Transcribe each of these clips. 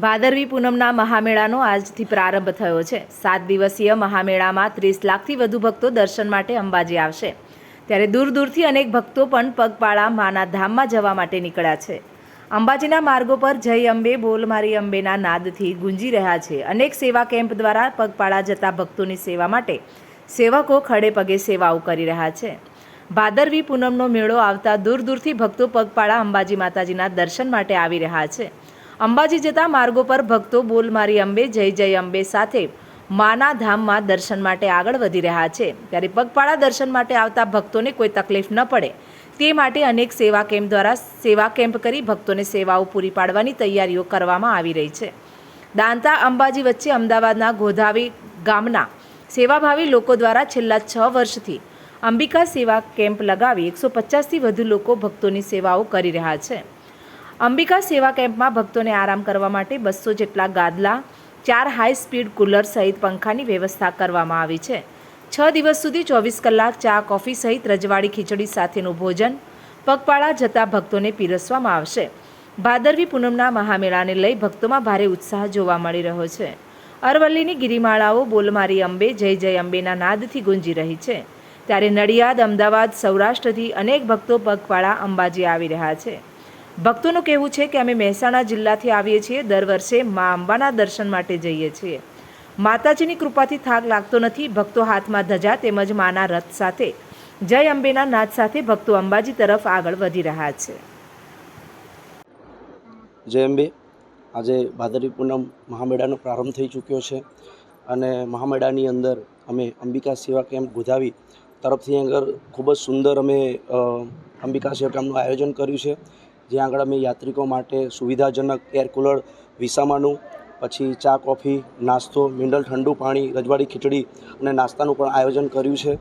ભાદરવી પૂનમના મહામેળાનો આજથી પ્રારંભ થયો છે. સાત દિવસીય મહામેળામાં ત્રીસ લાખથી વધુ ભક્તો દર્શન માટે અંબાજી આવશે. ત્યારે દૂર દૂરથી અનેક ભક્તો પણ પગપાળા માના ધામમાં જવા માટે નીકળ્યા છે. અંબાજીના માર્ગો પર જય અંબે, બોલ મારી અંબેના નાદથી ગુંજી રહ્યા છે. અનેક સેવા કેમ્પ દ્વારા પગપાળા જતા ભક્તોની સેવા માટે સેવકો ખડે પગે સેવાઓ કરી રહ્યા છે. ભાદરવી પૂનમનો મેળો આવતા દૂર દૂરથી ભક્તો પગપાળા અંબાજી માતાજીના દર્શન માટે આવી રહ્યા છે. અંબાજી જતા માર્ગો પર ભક્તો બોલ મારી અંબે, જય જય અંબે સાથે માના ધામમાં દર્શન માટે આગળ વધી રહ્યા છે. ત્યારે પગપાળા દર્શન માટે આવતા ભક્તોને કોઈ તકલીફ ન પડે. તે માટે અનેક સેવા કેમ્પ દ્વારા સેવા કેમ્પ કરી ભક્તોને સેવાઓ પૂરી પાડવાની તૈયારીઓ કરવામાં આવી રહી છે. દાંતા અંબાજી વચ્ચે અમદાવાદના ગોધાવી ગામના સેવાભાવી લોકો દ્વારા છેલ્લા છ વર્ષથી અંબિકા સેવા કેમ્પ લગાવી એકસો પચાસથી વધુ લોકો ભક્તોની સેવાઓ કરી રહ્યા છે. અંબિકા સેવા કેમ્પમાં ભક્તોને આરામ કરવા માટે બસો જેટલા ગાદલા, ચાર હાઈ સ્પીડ કુલર સહિત પંખાની વ્યવસ્થા કરવામાં આવી છે. છ દિવસ સુધી ચોવીસ કલાક ચા, કોફી સહિત રજવાડી ખીચડી સાથેનું ભોજન પગપાળા જતા ભક્તોને પીરસવામાં આવશે. ભાદરવી પૂનમના મહામેળાને લઈ ભક્તોમાં ભારે ઉત્સાહ જોવા મળી રહ્યો છે. અરવલ્લીની ગિરિમાળાઓ બોલમારી અંબે, જય જય અંબેના નાદથી ગુંજી રહી છે. ત્યારે નડિયાદ, અમદાવાદ, સૌરાષ્ટ્રથી અનેક ભક્તો પગપાળા અંબાજી આવી રહ્યા છે. ભક્તોનું કહેવું છે કે અમે મહેસાણા જિલ્લાથી આવીએ છીએ. દર વર્ષે મા અંબાના દર્શન માટે જઈએ છીએ. માતાજીની કૃપાથી થાક લાગતો નથી. ભક્તો હાથમાં ધજા તેમજ માના રથ સાથે, જય અંબેના નાદ સાથે ભક્તો અંબાજી તરફ આગળ વધી રહ્યા છે. જય અંબે. આજે ભાદરવી પૂનમ મહામેળાનો પ્રારંભ થઈ ચૂક્યો છે અને મહામેળાની અંદર અમે અંબિકા સેવા કેમ્પ ગોધાવી તરફથી આગળ ખૂબ જ સુંદર અમે અંબિકા સેવા કેમ્પનું આયોજન કર્યું છે. જ્યાં આગળ અમે યાત્રિકો માટે સુવિધાજનક એર કુલર વિસામાનું પછી ચા, કોફી, નાસ્તો, મિનરલ ઠંડુ પાણી, રજવાડી, ખીચડી અને નાસ્તાનું પણ આયોજન કર્યું છે.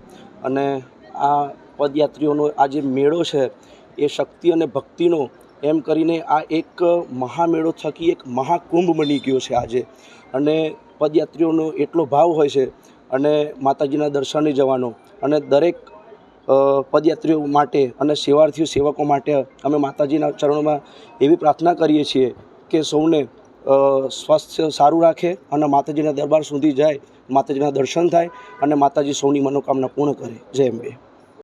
અને આ પદયાત્રીઓનો આ જે મેળો છે, એ શક્તિ અને ભક્તિનો એમ કરીને આ એક મહામેળો થકી એક મહાકુંભ બની ગયો છે આજે. અને પદયાત્રીઓનો એટલો ભાવ હોય છે અને માતાજીના દર્શને જવાનો. અને દરેક પદયાત્રીઓ માટે અને સેવાર્થીઓ, સેવકો માટે અમે માતાજીના ચરણોમાં એવી પ્રાર્થના કરીએ છીએ કે સૌને સ્વાસ્થ્ય સારું રાખે અને માતાજીના દરબાર સુધી જાય, માતાજીના દર્શન થાય અને માતાજી સૌની મનોકામના પૂર્ણ કરે. જય અંબે.